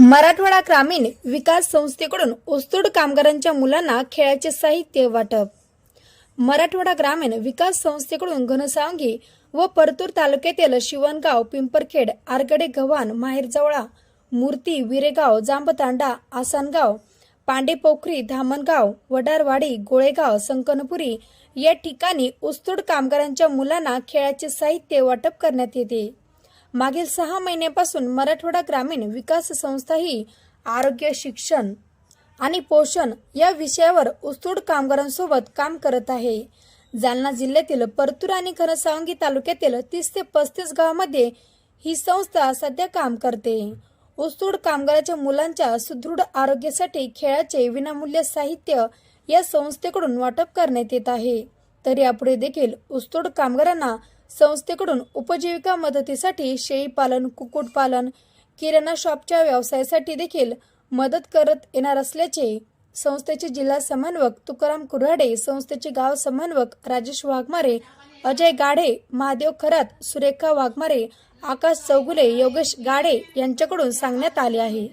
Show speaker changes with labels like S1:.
S1: मराठवाडा ग्रामीण विकास संस्थेकडून उस्तूड कामगारांच्या मुलांना खेळाचे साहित्य वाटप. मराठवाडा ग्रामीण विकास संस्थेकडून घनसावंगी व परतूर तालुक्यातील शिवणगाव पिंपरखेड आरगडे गव्हाण माहेरजवळा मूर्ती विरेगाव जांबतांडा आसानगाव पांडेपोखरी धामणगाव वडारवाडी गोळेगाव संकनपुरी या ठिकाणी उस्तोड कामगारांच्या मुलांना खेळाचे साहित्य वाटप करण्यात येते. मागील सहा महिन्यापासून मराठवाडा ग्रामीण विकास संस्था ही आरोग्य शिक्षण आणि पोषण या विषयावर उस्तूड कामगारांसोबत काम करत आहे. जालना जिल्ह्यातील परतूर आणि घनसावंगी तालुक्यातील तीस ते पस्तीस गावामध्ये ही संस्था सध्या काम करते. उस्तूड कामगाराच्या मुलांच्या सुदृढ आरोग्यासाठी खेळाचे विनामूल्य साहित्य या संस्थेकडून वाटप करण्यात येत आहे. तर यापुढे देखील उस्तूड कामगारांना संस्थेकडून उपजीविका मदतीसाठी शेळीपालन कुक्कुटपालन किराणा शॉपच्या व्यवसायासाठी देखील मदत करत येणार असल्याचे संस्थेचे जिल्हा समन्वयक तुकाराम कुऱ्हाडे संस्थेचे गाव समन्वयक राजेश वाघमारे अजय गाढे महादेव खरात सुरेखा वाघमारे आकाश चौगुले योगेश गाडे यांच्याकडून सांगण्यात आले आहे.